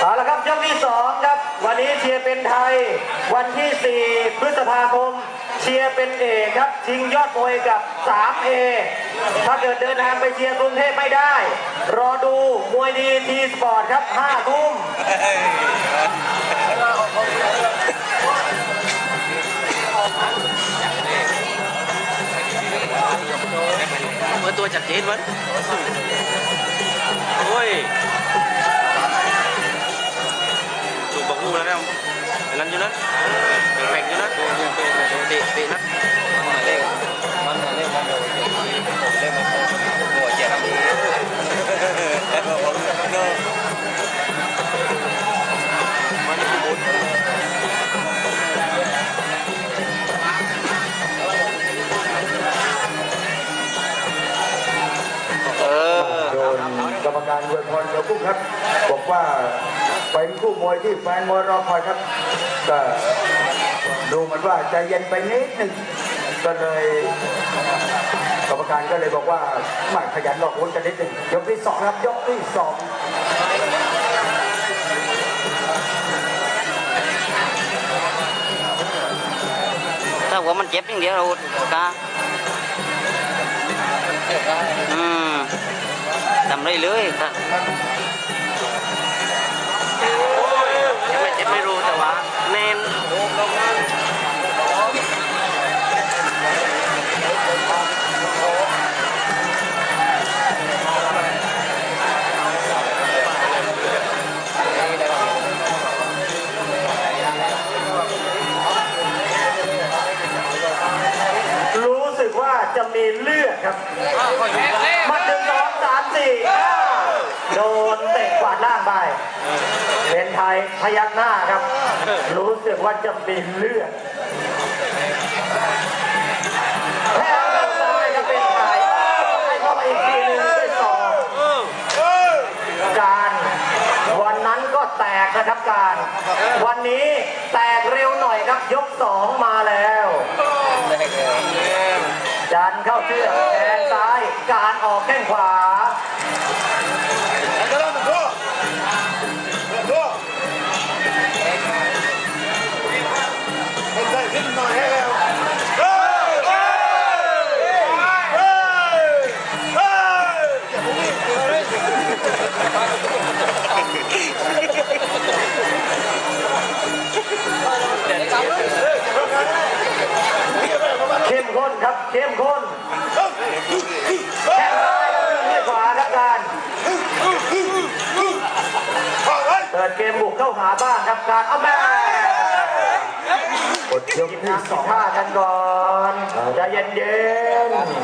เอาละครับยกที่สองครับ วันนี้เชียร์เป็นไทย วันที่4พฤษภาคม เชียร์เป็นเอกครับชิงยอดมวยกับ 3A ถ้าเกิดเดินทางไปเชียร์กรุงเทพไม่ได้ รอดูมวยดีทีสปอร์ตครับ5ทุ่มเปิดตัวจัดเจนมันโอ้ย กรรมการเวทพรเดียวกุ้งครับ บอกว่าเป็นคู่มวยที่แฟนมวยรอคอยครับก็ดูเหมือนว่าใจเย็นไปนิดหนึ่งก็เลยกรรมการก็เลยบอกว่าไม่ขยันหรอกวนกันนิดหนึ่งยกที่สองครับยกที่สองถ้าหัวมันเจ็บอย่างเดียวเรากาำได้เลยถ้ายั จะมีเลือดครับมาหนึ่งสองสามสี่ห้าโดนเตะกวาดล่างไปเป็นไทยพยักหน้าครับ รู้สึกว่าจะมีเลือดแพ้เข้าซ้ายครับเป็นไทยให้เข้ามาอีกทีหนึ่งด้วยศอกการวันนั้นก็แตกนะครับการ วันนี้แตกเร็วหน่อยครับยกสองมาแล้ว ดันเข้าเชือกแทงซ้าย การออกแข้งขวา ข้มข้นครับเข้มข้นแข้งซ้ายแล้วขึ้นด้วยขวาครับการเปิดเกมบุกเข้าหาบ้างครับการเอาแม่หมดยกที่สองท่ากันก่อนใจเย็นๆ